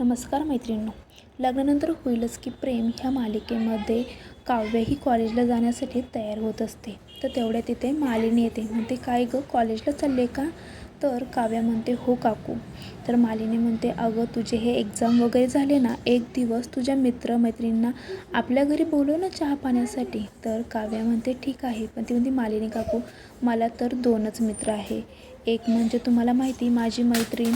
नमस्कार मैत्रिणींनो. लग्नानंतर होईलच की प्रेम ह्या मालिकेमध्ये काव्य ही कॉलेजला जाण्यासाठी तयार होत असते. तर तेवढ्या तिथे मालिनी येते. म्हणते काय गं कॉलेजला चालले का? तर काव्या म्हणते हो काकू. तर मालिनी म्हणते अगं तुझे हे एक्झाम वगैरे झाले ना एक दिवस तुझ्या मित्रमैत्रिणींना आपल्या घरी बोलव ना चहा पाण्यासाठी. तर काव्या म्हणते ठीक आहे. पण ती म्हणते मालिनी काकू मला तर दोनच मित्र आहे. एक म्हणजे तुम्हाला माहिती माझी मैत्रीण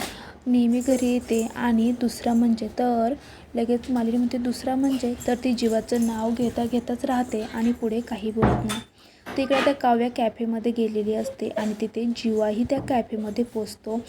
नेहमी घरी येते आणि दुसरा म्हणजे तर लगेच मालिनी म्हणते दुसरा म्हणजे? तर ती जीवाचं नाव घेता घेताच राहते आणि पुढे काही बोलत नाही. तिकडे त्या काव्या कॅफेमध्ये गेलेली असते आणि तिथे जीवाही त्या कॅफेमध्ये पोचतो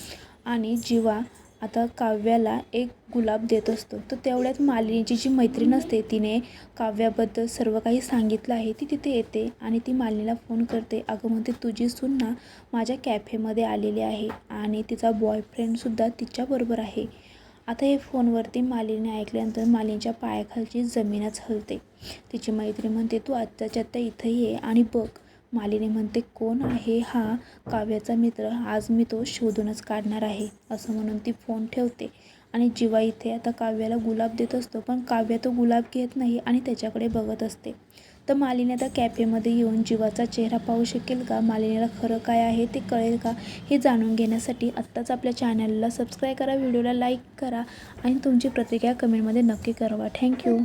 आणि जीवा आता काव्याला एक गुलाब देत असतो. तर तेवढ्यात मालिनीची जी मैत्रीण असते तिने काव्याबद्दल सर्व काही सांगितलं आहे ती तिथे येते आणि ती मालिनीला फोन करते. अगं म्हणते तुझी सून ना माझ्या कॅफेमध्ये आलेली आहे आणि तिचा बॉयफ्रेंडसुद्धा तिच्याबरोबर आहे. आता हे फोनवरती मालिनी ऐकल्यानंतर मालिनीच्या पायाखालची जमीनच हलते. तिची मैत्री म्हणते तू आत्ताच्या आत्ता इथं ये आणि बघ मालिनी म्हणते कोण आहे हा काव्याचा मित्र? आज मी तो शोधूनच काढणार आहे असं म्हणून ती फोन ठेवते. आणि जिवा इथे आता काव्याला गुलाब देत असतो पण काव्य तो गुलाब घेत नाही आणि त्याच्याकडे बघत असते. तर मालिनी आता कॅफेमध्ये येऊन जीवाचा चेहरा पाहू शकेल का? मालिनीला खरं काय आहे ते कळेल का? हे जाणून घेण्यासाठी आत्ताच आपल्या चॅनलला सबस्क्राईब करा व्हिडिओला लाईक करा आणि तुमची प्रतिक्रिया कमेंटमध्ये नक्की करवा थँक्यू